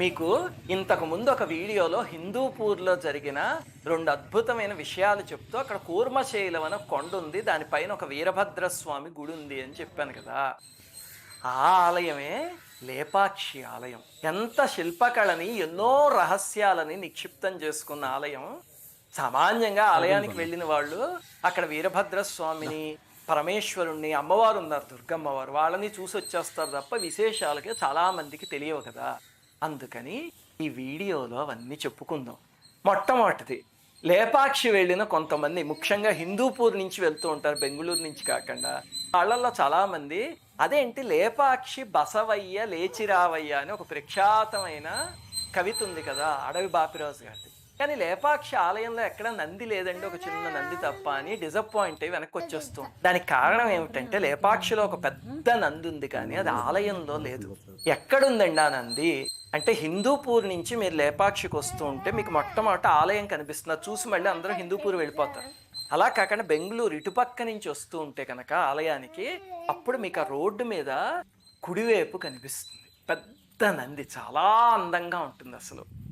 మీకు ఇంతకు ముందు ఒక వీడియోలో హిందూపూర్లో జరిగిన రెండు అద్భుతమైన విషయాలు చెప్తూ అక్కడ కూర్మశైలం అనే కొండ ఉంది దానిపైన ఒక వీరభద్ర స్వామి గుడి ఉంది అని చెప్పాను కదా. ఆ ఆలయమే లేపాక్షి ఆలయం. ఎంత శిల్పకళని ఎన్నో రహస్యాలని నిక్షిప్తం చేసుకున్న ఆలయం. సామాన్యంగా ఆలయానికి వెళ్ళిన వాళ్ళు అక్కడ వీరభద్ర స్వామిని పరమేశ్వరుణ్ణి అమ్మవారు ఉన్నారు దుర్గమ్మవారు వాళ్ళని చూసి వచ్చేస్తారు తప్ప విశేషాలకి చాలా మందికి తెలియవు కదా. అందుకని ఈ వీడియోలో అవన్నీ చెప్పుకుందాం. మొట్టమొదటిది లేపాక్షి వెళ్ళిన కొంతమంది ముఖ్యంగా హిందూపూర్ నుంచి వెళ్తూ ఉంటారు బెంగళూరు నుంచి కాకుండా వాళ్ళల్లో చాలామంది అదేంటి లేపాక్షి బసవయ్య లేచిరావయ్య అని ఒక ప్రఖ్యాతమైన కవిత ఉంది కదా అడవి బాపిరాజు గారిది. కానీ లేపాక్షి ఆలయంలో ఎక్కడ నంది లేదండి ఒక చిన్న నంది తప్ప అని డిసప్పాయింట్ అయ్యి వెనక్కి వచ్చేస్తాం. దానికి కారణం ఏమిటంటే లేపాక్షిలో ఒక పెద్ద నంది ఉంది కానీ అది ఆలయంలో లేదు. ఎక్కడుందండి ఆ నంది? అంటే హిందూపూర్ నుంచి మీరు లేపాక్షికి వస్తూ ఉంటే మీకు మొట్టమొదట ఆలయం కనిపిస్తుంది. చూసి మళ్ళీ అందరూ హిందూపూర్ వెళ్ళిపోతారు. అలా కాకుండా బెంగళూరు ఇటుపక్క నుంచి వస్తూ ఉంటే కనుక ఆలయానికి అప్పుడు మీకు ఆ రోడ్డు మీద కుడివైపు కనిపిస్తుంది. పెద్ద నంది చాలా అందంగా ఉంటుంది అసలు.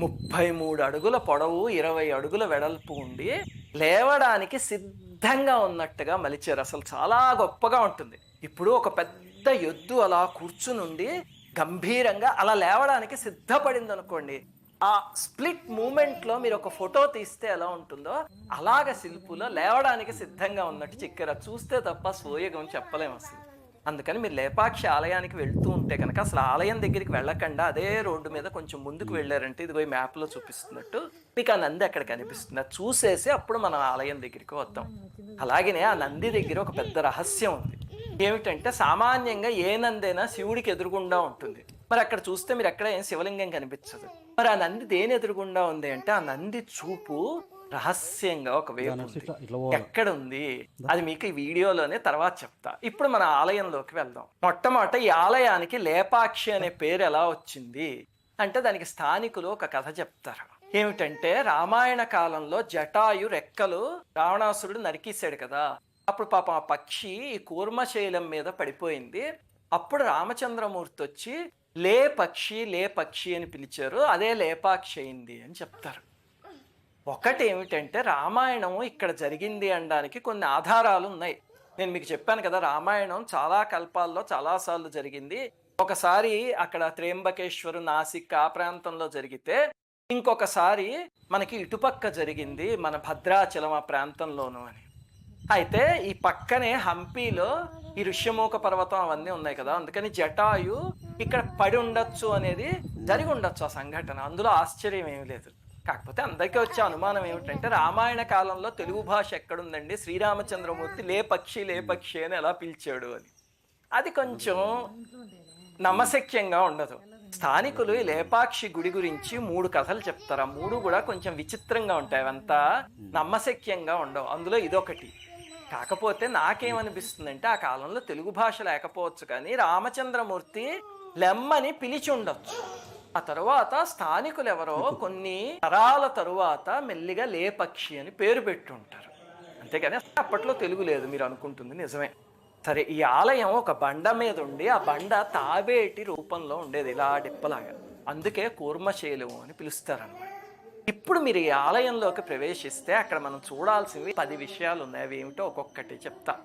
ముప్పై మూడు అడుగుల పొడవు ఇరవై అడుగుల వెడల్పు ఉండి లేవడానికి సిద్ధంగా ఉన్నట్టుగా మలిచారు. అసలు చాలా గొప్పగా ఉంటుంది. ఇప్పుడు ఒక పెద్ద ఎద్దు అలా కూర్చునుండి గంభీరంగా అలా లేవడానికి సిద్ధపడింది అనుకోండి ఆ స్ప్లిట్ మూమెంట్లో మీరు ఒక ఫోటో తీస్తే ఎలా ఉంటుందో అలాగ శిల్పులో లేవడానికి సిద్ధంగా ఉన్నట్టు చిక్కర చూస్తే తప్ప సోయగం చెప్పలేము అసలు. అందుకని మీరు లేపాక్షి ఆలయానికి వెళ్తూ ఉంటే కనుక అసలు ఆలయం దగ్గరికి వెళ్ళకుండా అదే రోడ్డు మీద కొంచెం ముందుకు వెళ్ళారంటే ఇది పోయి మ్యాప్లో చూపిస్తున్నట్టు మీకు ఆ నంది అక్కడ కనిపిస్తుంది. అది చూసేసి అప్పుడు మనం ఆలయం దగ్గరికి వద్దాం. అలాగనే ఆ నంది దగ్గర ఒక పెద్ద రహస్యం ఉంది. ఏమిటంటే సామాన్యంగా ఏ నందైనా శివుడికి ఎదురుగుండా ఉంటుంది. మరి అక్కడ చూస్తే మీరు ఎక్కడ ఏం శివలింగం కనిపించదు. మరి ఆ నంది దేని ఎదురుగుండా ఉంది అంటే ఆ నంది చూపు రహస్యంగా ఒక వైపు. ఎక్కడ ఉంది? అది మీకు ఈ వీడియోలోనే తర్వాత చెప్తా. ఇప్పుడు మన ఆలయంలోకి వెళ్దాం. మొట్టమొదట ఈ ఆలయానికి లేపాక్షి అనే పేరు ఎలా వచ్చింది? అంటే దానికి స్థానికులు ఒక కథ చెప్తారు. ఏమిటంటే రామాయణ కాలంలో జటాయు రెక్కలు రావణాసురుడు నరికేశాడు కదా. అప్పుడు పాపం ఆ పక్షి ఈ కూర్మశైలం మీద పడిపోయింది. అప్పుడు రామచంద్రమూర్తి వచ్చి లే పక్షి లే పక్షి అని పిలిచారు. అదే లేపాక్షి అయింది అని చెప్తారు. ఒకటి ఏమిటంటే రామాయణం ఇక్కడ జరిగింది అనడానికి కొన్ని ఆధారాలు ఉన్నాయి నేను మీకు చెప్పాను కదా రామాయణం చాలా కల్పాల్లో చాలాసార్లు జరిగింది. ఒకసారి అక్కడ త్రేంబకేశ్వరు నాసిక్ ఆ ప్రాంతంలో జరిగితే ఇంకొకసారి మనకి ఇటుపక్క జరిగింది మన భద్రాచలం ఆ ప్రాంతంలోను అని. అయితే ఈ పక్కనే హంపీలో ఈ ఋష్యమూక పర్వతం అవన్నీ ఉన్నాయి కదా అందుకని జటాయు ఇక్కడ పడి ఉండొచ్చు అనేది జరిగి ఉండొచ్చు ఆ సంఘటన. అందులో ఆశ్చర్యం ఏమీ లేదు. కాకపోతే అందరికీ వచ్చే అనుమానం ఏమిటంటే రామాయణ కాలంలో తెలుగు భాష ఎక్కడుందండి? శ్రీరామచంద్రమూర్తి లే పక్షి లే పక్షి అని ఎలా పిలిచాడు అని. అది కొంచెం నమ్మశక్యంగా ఉండదు. స్థానికులు ఈ లేపాక్షి గుడి గురించి మూడు కథలు చెప్తారు. ఆ మూడు కూడా కొంచెం విచిత్రంగా ఉంటాయి. అవంతా నమ్మశక్యంగా ఉండవు. అందులో ఇదొకటి. కాకపోతే నాకేమనిపిస్తుందంటే ఆ కాలంలో తెలుగు భాష లేకపోవచ్చు కానీ రామచంద్రమూర్తి లెమ్మని పిలిచి ఉండొచ్చు. ఆ తరువాత స్థానికులు ఎవరో కొన్ని తరాల తరువాత మెల్లిగా లేపక్షి అని పేరు పెట్టి ఉంటారు అంతేగాని అప్పట్లో తెలుగు లేదు మీరు అనుకుంటుంది నిజమే. సరే ఈ ఆలయం ఒక బండ మీద ఉండి ఆ బండ తాబేటి రూపంలో ఉండేది ఇలా డిప్పలాగా. అందుకే కూర్మశైలం అని పిలుస్తారన్నమాట. ఇప్పుడు మీరు ఈ ఆలయంలోకి ప్రవేశిస్తే అక్కడ మనం చూడాల్సినవి పది విషయాలు ఉన్నాయి అవి ఏమిటో ఒక్కొక్కటి చెప్తా.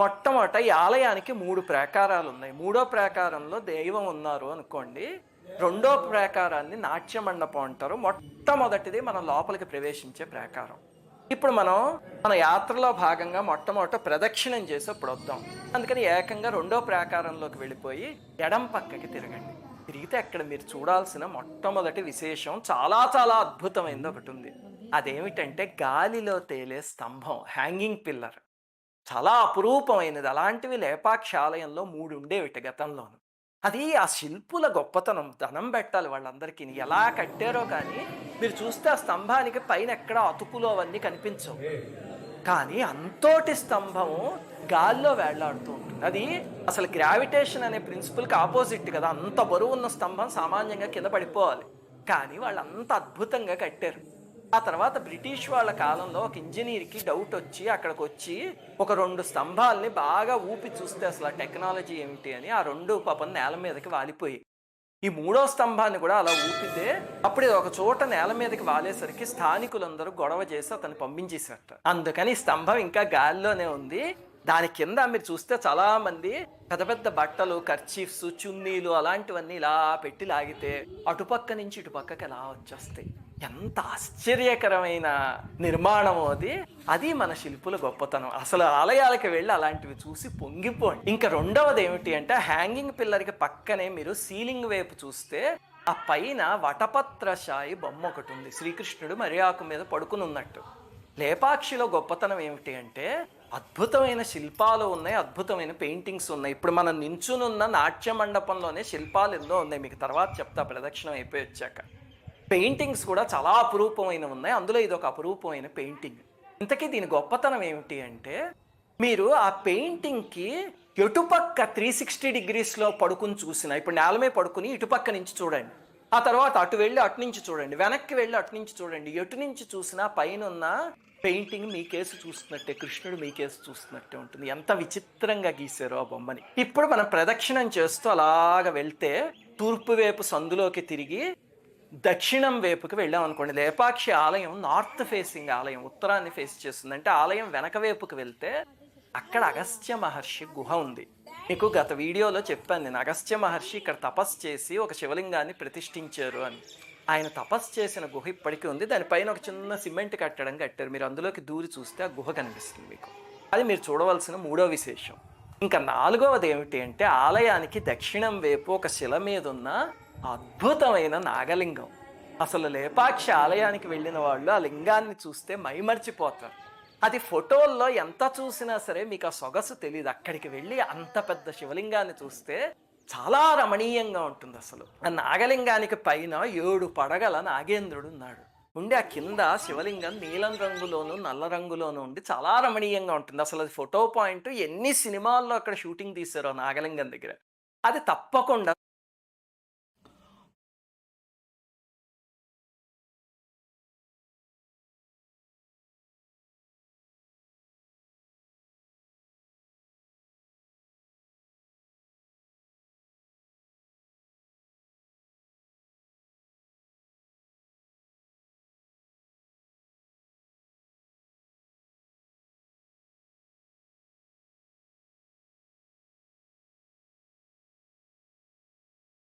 మొట్టమొదట ఈ ఆలయానికి మూడు ప్రాకారాలు ఉన్నాయి మూడో ప్రాకారంలో దైవం ఉన్నారు అనుకోండి రెండో ప్రాకారాన్ని నాట్య మండపం అంటారు. మొట్టమొదటిది మనం లోపలికి ప్రవేశించే ప్రాకారం. ఇప్పుడు మనం మన యాత్రలో భాగంగా మొట్టమొదట ప్రదక్షిణం చేసి అప్పుడు వద్దాం. అందుకని ఏకంగా రెండో ప్రాకారంలోకి వెళ్ళిపోయి ఎడం పక్కకి తిరగండి. తిరిగితే అక్కడ మీరు చూడాల్సిన మొట్టమొదటి విశేషం చాలా చాలా అద్భుతమైనది ఒకటి ఉంది. అదేమిటంటే గాలిలో తేలే స్తంభం హ్యాంగింగ్ పిల్లర్ చాలా అపురూపమైనది. అలాంటివి లేపాక్షాలయంలో మూడు ఉండేవిట గతంలోను. అది ఆ శిల్పుల గొప్పతనం ధనం పెట్టాలి వాళ్ళందరికీ ఎలా కట్టారో కానీ మీరు చూస్తే ఆ స్తంభానికి పైన ఎక్కడ అతుకులు అవన్నీ కనిపించవు. కానీ అంతోటి స్తంభం గాల్లో వేళ్ళాడుతూ ఉంటుంది. అది అసలు గ్రావిటేషన్ అనే ప్రిన్సిపల్కి ఆపోజిట్ కదా. అంత బరువు ఉన్న స్తంభం సామాన్యంగా కింద పడిపోవాలి. కానీ వాళ్ళు అంత అద్భుతంగా కట్టారు. ఆ తర్వాత బ్రిటిష్ వాళ్ళ కాలంలో ఒక ఇంజనీర్కి డౌట్ వచ్చి అక్కడికి వచ్చి ఒక రెండు స్తంభాలని బాగా ఊపి చూస్తే అసలు ఆ టెక్నాలజీ ఏమిటి అని ఆ రెండు పాపం నేల మీదకి వాలిపోయి. ఈ మూడో స్తంభాన్ని కూడా అలా ఊపితే అప్పుడు ఒక చోట నేల మీదకి వాలేసరికి స్థానికులందరూ గొడవ చేసి అతను పంపించేసేట అందుకని ఈ స్తంభం ఇంకా గాలిలోనే ఉంది. దాని కింద మీరు చూస్తే చాలామంది పెద్ద పెద్ద బట్టలు కర్చీఫ్స్ చున్నీలు అలాంటివన్నీ ఇలా పెట్టి లాగితే అటుపక్క నుంచి ఇటుపక్కకి ఎలా వచ్చేస్తాయి? ఎంత ఆశ్చర్యకరమైన నిర్మాణం అది. అది మన శిల్పుల గొప్పతనం. అసలు ఆలయాలకు వెళ్ళి అలాంటివి చూసి పొంగిపోండి. ఇంకా రెండవది ఏమిటి అంటే హ్యాంగింగ్ పిల్లర్కి పక్కనే మీరు సీలింగ్ వైపు చూస్తే ఆ పైన వటపత్రశాయి బొమ్మ ఒకటి ఉంది. శ్రీకృష్ణుడు మరి ఆకు మీద పడుకుని ఉన్నట్టు. లేపాక్షిలో గొప్పతనం ఏమిటి అంటే అద్భుతమైన శిల్పాలు ఉన్నాయి అద్భుతమైన పెయింటింగ్స్ ఉన్నాయి. ఇప్పుడు మనం నించునున్న నాట్య మండపంలోనే శిల్పాలు ఎన్నో ఉన్నాయి. మీకు తర్వాత చెప్తా ప్రదక్షిణం అయిపోయి వచ్చాక. పెయింటింగ్స్ కూడా చాలా అపురూపమైన ఉన్నాయి. అందులో ఇది ఒక అపురూపమైన పెయింటింగ్. ఇంతకీ దీని గొప్పతనం ఏమిటి అంటే మీరు ఆ పెయింటింగ్కి ఎటుపక్క త్రీ సిక్స్టీ డిగ్రీస్లో పడుకుని చూసిన ఇప్పుడు నేల మీద పడుకుని ఇటుపక్క నుంచి చూడండి. ఆ తర్వాత అటు వెళ్ళి అటు నుంచి చూడండి. వెనక్కి వెళ్ళి అటు నుంచి చూడండి. ఎటు నుంచి చూసినా పైన ఉన్న పెయింటింగ్ మీ కేసు చూస్తున్నట్టే కృష్ణుడు మీ కేసు చూస్తున్నట్టే ఉంటుంది. ఎంత విచిత్రంగా గీశారో ఆ బొమ్మని. ఇప్పుడు మనం ప్రదక్షిణం చేస్తూ అలాగ వెళ్తే తూర్పు వైపు సందులోకి తిరిగి దక్షిణం వైపుకి వెళ్ళాం అనుకోండి. లేపాక్షి ఆలయం నార్త్ ఫేసింగ్ ఆలయం ఉత్తరాన్ని ఫేస్ చేస్తుంది. అంటే ఆలయం వెనక వైపుకి వెళ్తే అక్కడ అగస్త్య మహర్షి గుహ ఉంది. మీకు గత వీడియోలో చెప్పాను నేను అగస్త్య మహర్షి ఇక్కడ తపస్సు చేసి ఒక శివలింగాన్ని ప్రతిష్ఠించారు అని. ఆయన తపస్సు చేసిన గుహ ఇప్పటికీ ఉంది. దానిపైన ఒక చిన్న సిమెంట్ కట్టడం కట్టారు. మీరు అందులోకి దూరి చూస్తే ఆ గుహ కనిపిస్తుంది మీకు. అది మీరు చూడవలసిన మూడో విశేషం. ఇంకా నాలుగవది ఏమిటి అంటే ఆలయానికి దక్షిణం వైపు ఒక శిల మీద ఉన్న అద్భుతమైన నాగలింగం. అసలు లేపాక్షి ఆలయానికి వెళ్ళిన వాళ్ళు ఆ లింగాన్ని చూస్తే మైమర్చిపోతారు. అది ఫోటోల్లో ఎంత చూసినా సరే మీకు ఆ సొగసు తెలియదు అక్కడికి వెళ్ళి అంత పెద్ద శివలింగాన్ని చూస్తే చాలా రమణీయంగా ఉంటుంది అసలు. ఆ నాగలింగానికి పైన ఏడు పడగల నాగేంద్రుడు ఉన్నాడు. ఉండి ఆ కింద శివలింగం నీలం రంగులోను నల్ల రంగులోను ఉండి చాలా రమణీయంగా ఉంటుంది. అసలు అది ఫోటో పాయింట్ ఎన్ని సినిమాల్లో అక్కడ షూటింగ్ తీశారో నాగలింగం దగ్గర. అది తప్పకుండా